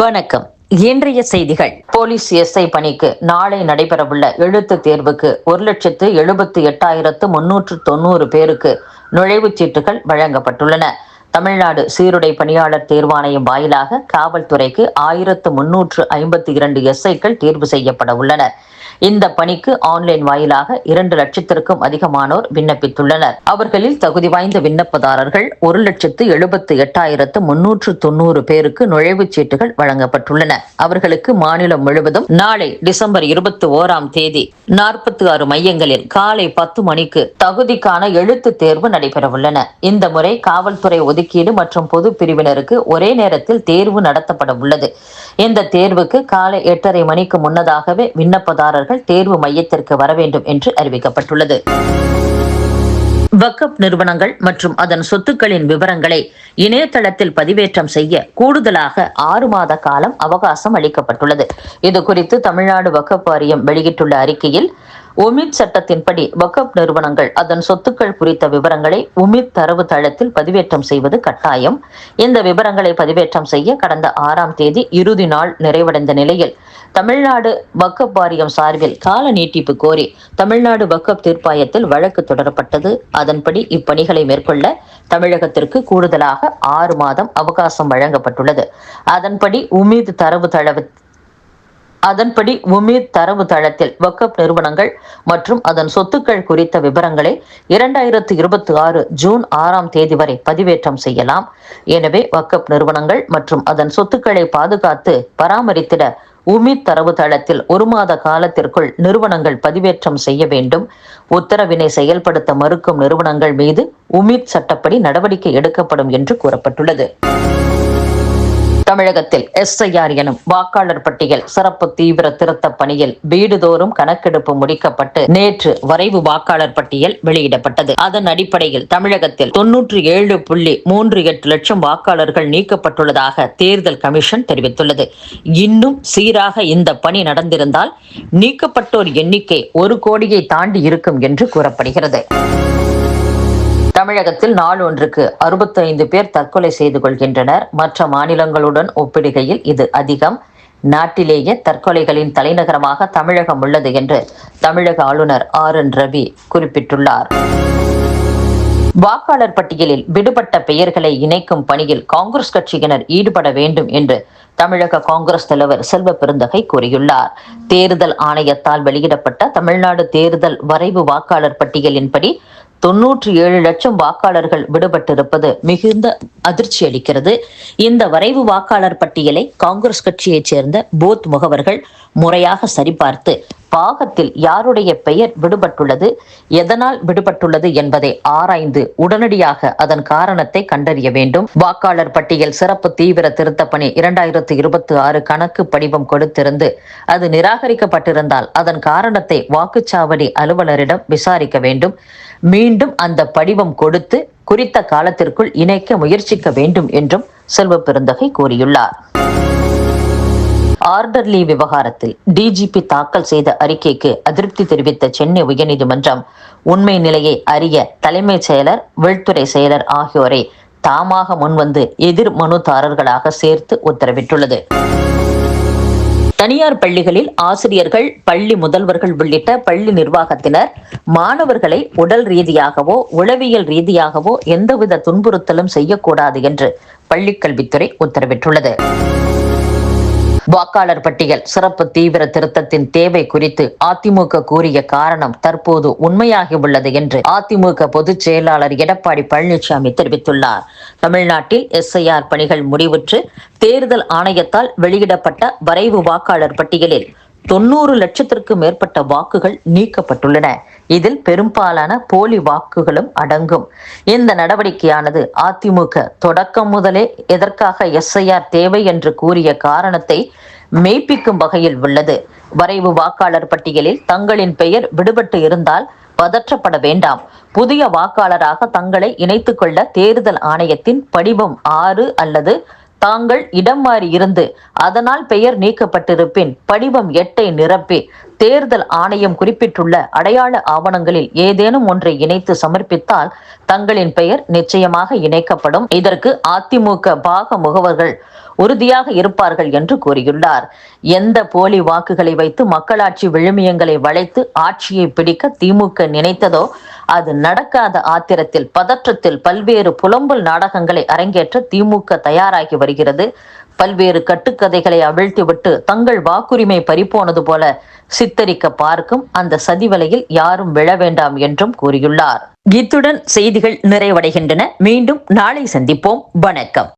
வணக்கம். இன்றைய செய்திகள். போலீஸ் எஸ்ஐ பணிக்கு நாளை நடைபெறவுள்ள எழுத்து தேர்வுக்கு ஒரு லட்சத்து எழுபத்தி எட்டாயிரத்து முன்னூற்று தொண்ணூறு பேருக்கு நுழைவுச் சீட்டுகள் வழங்கப்பட்டுள்ளன. தமிழ்நாடு சீருடை பணியாளர் தேர்வாணையம் வாயிலாக காவல்துறைக்கு ஆயிரத்து முன்னூற்று ஐம்பத்தி இரண்டு எஸ்ஐக்கள் தேர்வு செய்யப்பட உள்ளனர் இந்த பணிக்கு ஆன்லைன் வாயிலாக இரண்டு லட்சத்திற்கும் அதிகமானோர் விண்ணப்பித்துள்ளனர். அவர்களில் தகுதி வாய்ந்த விண்ணப்பதாரர்கள் ஒரு லட்சத்து எழுபத்து எட்டாயிரத்து முன்னூற்று தொண்ணூறு பேருக்கு நுழைவுச் சீட்டுகள் வழங்கப்பட்டுள்ளன. அவர்களுக்கு மாநிலம் முழுவதும் நாளை டிசம்பர் இருபத்தி ஓராம் தேதி நாற்பத்தி ஆறு மையங்களில் காலை பத்து மணிக்கு தகுதிக்கான எழுத்து தேர்வு நடைபெறவுள்ளன. இந்த முறை காவல்துறை ஒதுக்கீடு மற்றும் பொது பிரிவினருக்கு ஒரே நேரத்தில் தேர்வு நடத்தப்பட உள்ளது இந்த தேர்வுக்கு காலை எட்டரை மணிக்கு முன்னதாகவே விண்ணப்பதாரர்கள் தேர்வு மையத்திற்கு வர வேண்டும் என்று அறிவிக்கப்பட்டுள்ளது. வக்கப் நிறுவனங்கள் மற்றும் அதன் சொத்துக்களின் விவரங்களை இணையதளத்தில் பதிவேற்றம் செய்ய கூடுதலாக ஆறு மாத காலம் அவகாசம் அளிக்கப்பட்டுள்ளது. இது குறித்து தமிழ்நாடு வக்கப் வாரியம் வெளியிட்டுள்ள அறிக்கையில் உமித் சட்டத்தின்படி வக்கப் நிறுவனங்கள் அதன் சொத்துக்கள் குறித்த விவரங்களை உமித் தரவு தளத்தில் பதிவேற்றம் செய்வது கட்டாயம். இந்த விவரங்களை பதிவேற்றம் செய்ய கடந்த ஆறாம் தேதி இறுதி நாள் நிறைவடைந்த நிலையில் தமிழ்நாடு வக்கப் வாரியம் சார்பில் கால நீட்டிப்பு கோரி தமிழ்நாடு வக்கப் தீர்ப்பாயத்தில் வழக்கு தொடரப்பட்டது. அதன்படி இப்பணிகளை மேற்கொள்ள தமிழகத்திற்கு கூடுதலாக ஆறு மாதம் அவகாசம் வழங்கப்பட்டுள்ளது. அதன்படி உமீது தரவு தள அதன்படி உமீத் தரவு தளத்தில் வக்கப் நிறுவனங்கள் மற்றும் அதன் சொத்துக்கள் குறித்த விவரங்களை இரண்டாயிரத்து இருபத்தி ஆறு ஜூன் ஆறாம் தேதி வரை பதிவேற்றம் செய்யலாம். எனவே வக்கப் நிறுவனங்கள் மற்றும் அதன் சொத்துக்களை பாதுகாத்து பராமரித்திட உமீத் தரவு தளத்தில் ஒரு மாத காலத்திற்குள் நிறுவனங்கள் பதிவேற்றம் செய்ய வேண்டும். உத்தரவினை செயல்படுத்த மறுக்கும் நிறுவனங்கள் மீது உமீத் சட்டப்படி நடவடிக்கை எடுக்கப்படும் என்று கூறப்பட்டுள்ளது. தமிழகத்தில் எஸ்ஐஆர் எனும் வாக்காளர் பட்டியல் சிறப்பு தீவிர திருத்த பணியில் வீடுதோறும் கணக்கெடுப்பு முடிக்கப்பட்டு நேற்று வரைவு வாக்காளர் பட்டியல் வெளியிடப்பட்டது. அதன் அடிப்படையில் தமிழகத்தில் தொன்னூற்றி ஏழு புள்ளி மூன்று எட்டு லட்சம் வாக்காளர்கள் நீக்கப்பட்டுள்ளதாக தேர்தல் கமிஷன் தெரிவித்துள்ளது. இன்னும் சீராக இந்த பணி நடந்திருந்தால் நீக்கப்பட்டோர் எண்ணிக்கை ஒரு கோடியை தாண்டி இருக்கும் என்று கூறப்படுகிறது. தமிழகத்தில் நாள் ஒன்றுக்கு அறுபத்தைந்து பேர் தற்கொலை செய்து கொள்கின்றனர். மற்ற மாநிலங்களுடன் ஒப்பிடுகையில் இது அதிகம். நாட்டிலேயே தற்கொலைகளின் தலைநகரமாக தமிழகம் உள்ளது என்று தமிழக ஆளுநர் ஆர் என் ரவி குறிப்பிட்டுள்ளார். வாக்காளர் பட்டியலில் விடுபட்ட பெயர்களை இணைக்கும் பணியில் காங்கிரஸ் கட்சியினர் ஈடுபட வேண்டும் என்று தமிழக காங்கிரஸ் தலைவர் செல்வ பெருந்தகை கூறியுள்ளார். தேர்தல் ஆணையத்தால் வெளியிடப்பட்ட தமிழ்நாடு தேர்தல் வரைவு வாக்காளர் பட்டியலின்படி தொன்னூற்றி ஏழு லட்சம் வாக்காளர்கள் விடுபட்டிருப்பது மிகுந்த அதிர்ச்சி அளிக்கிறது. இந்த வரைவு வாக்காளர் பட்டியலை காங்கிரஸ் கட்சியைச் சேர்ந்த போத் முகவர்கள் முறையாக சரிபார்த்து பாகத்தில் யாருடைய பெயர் விடுபட்டுள்ளது? எதனால் விடுபட்டுள்ளது என்பதை ஆராய்ந்து உடனடியாக அதன் காரணத்தை கண்டறிய வேண்டும். வாக்காளர் பட்டியல் சிறப்பு தீவிர திருத்த பணி இரண்டாயிரத்து இருபத்தி ஆறு கணக்கு படிவம் கொடுத்திருந்து அது நிராகரிக்கப்பட்டிருந்தால் அதன் காரணத்தை வாக்குச்சாவடி அலுவலரிடம் விசாரிக்க வேண்டும். மீண்டும் அந்த படிவம் கொடுத்து குறித்த காலத்திற்குள் இணைக்க முயற்சிக்க வேண்டும் என்றும் செல்வ பெருந்தகை கூறியுள்ளார். ஆர்டர்லி விவகாரத்தில் டிஜிபி தாக்கல் செய்த அறிக்கைக்கு அதிருப்தி தெரிவித்த சென்னை உயர்நீதிமன்றம் உண்மை நிலையை அறிய தலைமைச் செயலர் உள்துறை செயலர் ஆகியோரை தாமாக முன்வந்து எதிர் மனுதாரர்களாக சேர்த்து உத்தரவிட்டுள்ளது. தனியார் பள்ளிகளில் ஆசிரியர்கள் பள்ளி முதல்வர்கள் உள்ளிட்ட பள்ளி நிர்வாகத்தினர் மாணவர்களை உடல் ரீதியாகவோ உளவியல் ரீதியாகவோ எந்தவித துன்புறுத்தலும் செய்யக்கூடாது என்று பள்ளிக்கல்வித்துறை உத்தரவிட்டுள்ளது. வாக்காளர் பட்டியல். சிறப்பு தீவிர திருத்தத்தின் தேவை குறித்து அதிமுக கூறிய காரணம் தற்போது உண்மையாகியுள்ளது என்று அதிமுக பொதுச் செயலாளர் எடப்பாடி பழனிசாமி தெரிவித்துள்ளார். தமிழ்நாட்டில் எஸ்ஐஆர் பணிகள் முடிவுற்று தேர்தல் ஆணையத்தால் வெளியிடப்பட்ட வரைவு வாக்காளர் பட்டியலில் தொண்ணூறு லட்சத்திற்கு மேற்பட்ட வாக்குகள் நீக்கப்பட்டுள்ளன. இதில் பெரும்பாலான போலி வாக்குகளும் அடங்கும். இந்த நடவடிக்கையானது அதிமுக தொடக்கம் முதலே எதற்காக எஸ்ஐஆர் தேவை என்று கூறிய காரணத்தை மெய்ப்பிக்கும் வகையில் உள்ளது. வரைவு வாக்காளர் பட்டியலில் தங்களின் பெயர் விடுபட்டு இருந்தால் பதற்றப்பட வேண்டாம். புதிய வாக்காளராக தங்களை இணைத்துக் கொள்ள தேர்தல் ஆணையத்தின் படிவம் ஆறு அல்லது தாங்கள் இடம் மாறி இருந்து அதனால் பெயர் நீக்கப்பட்டிருப்பின் படிவம் எட்டை நிரப்பி தேர்தல் ஆணையம் குறிப்பிட்டுள்ள அடையாள ஆவணங்களில் ஏதேனும் ஒன்றை இணைத்து சமர்ப்பித்தால் தங்களின் பெயர் நிச்சயமாக இணைக்கப்படும். இதற்கு அதிமுக பாக முகவர்கள் உறுதியாக இருப்பார்கள் என்று கூறியுள்ளார். எந்த போலி வாக்குகளை வைத்து மக்களாட்சி விழுமியங்களை வளைத்து ஆட்சியை பிடிக்க திமுக நினைத்ததோ அது நடக்காத ஆத்திரத்தில் பதற்றத்தில் பல்வேறு புலம்பல் நாடகங்களை அரங்கேற்ற திமுக தயாராகி வருகிறது. பல்வேறு கட்டுக்கதைகளை அவிழ்த்துவிட்டு தங்கள் வாக்குரிமை பறிப்போனது போல சித்தரிக்க பார்க்கும் அந்த சதிவலையில் யாரும் விழ வேண்டாம் என்றும் கூறியுள்ளார். இத்துடன் செய்திகள் நிறைவடைகின்றன. மீண்டும் நாளை சந்திப்போம். வணக்கம்.